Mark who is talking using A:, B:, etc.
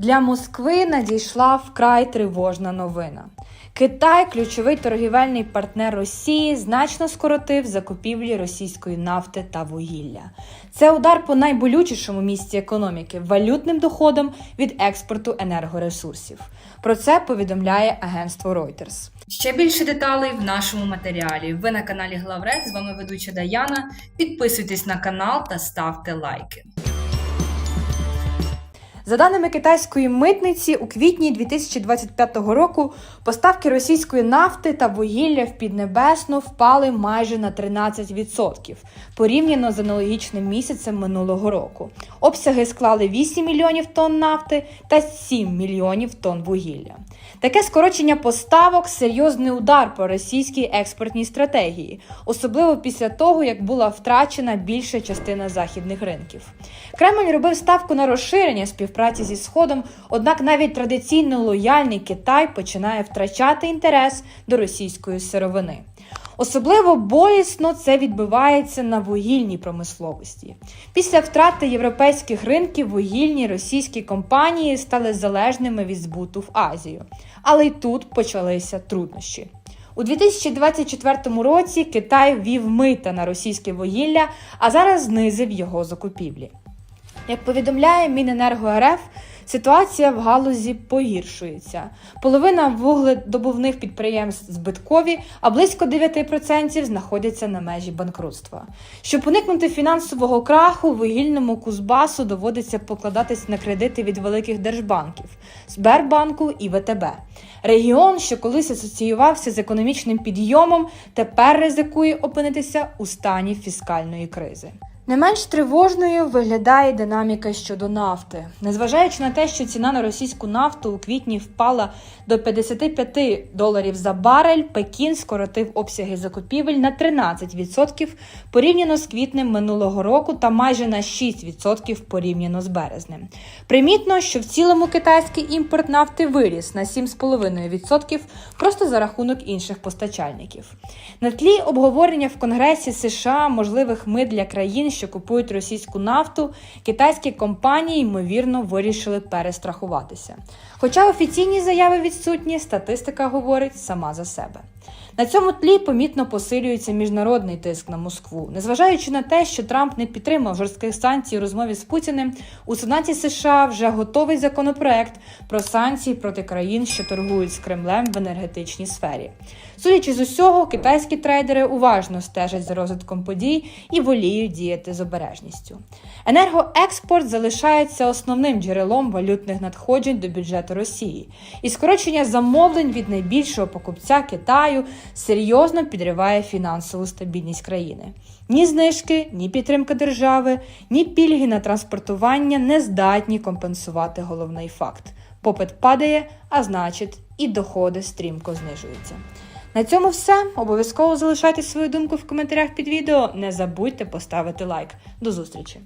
A: Для Москви надійшла вкрай тривожна новина. Китай, ключовий торгівельний партнер Росії, значно скоротив закупівлі російської нафти та вугілля. Це удар по найболючішому місці економіки валютним доходом від експорту енергоресурсів. Про це повідомляє агентство Reuters. Ще більше деталей в нашому матеріалі. Ви на каналі Главред. З вами ведуча Даяна. Підписуйтесь на канал та ставте лайки. За даними китайської митниці, у квітні 2025 року поставки російської нафти та вугілля в Піднебесну впали майже на 13% порівняно з аналогічним місяцем минулого року. Обсяги склали 8 мільйонів тонн нафти та 7 мільйонів тонн вугілля. Таке скорочення поставок серйозний удар по російській експортній стратегії, особливо після того, як була втрачена більша частина західних ринків. Кремль робив ставку на розширення співпраці зі Сходом, однак навіть традиційно лояльний Китай починає втрачати інтерес до російської сировини. Особливо болісно це відбувається на вугільній промисловості. Після втрати європейських ринків вугільні російські компанії стали залежними від збуту в Азію. Але й тут почалися труднощі. У 2024 році Китай ввів мита на російське вугілля, а зараз знизив його закупівлі. Як повідомляє Міненерго РФ, ситуація в галузі погіршується. Половина вугледобувних підприємств збиткові, а близько 9% знаходяться на межі банкрутства. Щоб уникнути фінансового краху, вугільному Кузбасу доводиться покладатись на кредити від великих держбанків Сбербанку і ВТБ. Регіон, що колись асоціювався з економічним підйомом, тепер ризикує опинитися у стані фіскальної кризи. Не менш тривожною виглядає динаміка щодо нафти. Незважаючи на те, що ціна на російську нафту у квітні впала до 55 доларів за барель, Пекін скоротив обсяги закупівель на 13% порівняно з квітнем минулого року та майже на 6% порівняно з березнем. Примітно, що в цілому китайський імпорт нафти виріс на 7,5% просто за рахунок інших постачальників. На тлі обговорення в Конгресі США можливих мит для країн, що купують російську нафту, китайські компанії ймовірно вирішили перестрахуватися. Хоча офіційні заяви відсутні, статистика говорить сама за себе. На цьому тлі помітно посилюється міжнародний тиск на Москву. Незважаючи на те, що Трамп не підтримав жорстких санкцій у розмові з Путіним, у Сенаті США вже готовий законопроект про санкції проти країн, що торгують з Кремлем в енергетичній сфері. Судячи з усього, китайські трейдери уважно стежать за розвитком подій і воліють діяти з обережністю. Енергоекспорт залишається основним джерелом валютних надходжень до бюджету Росії, і скорочення замовлень від найбільшого покупця Китаю серйозно підриває фінансову стабільність країни. Ні знижки, ні підтримка держави, ні пільги на транспортування не здатні компенсувати головний факт. Попит падає, а значить, і доходи стрімко знижуються. На цьому все. Обов'язково залишайте свою думку в коментарях під відео. Не забудьте поставити лайк. До зустрічі!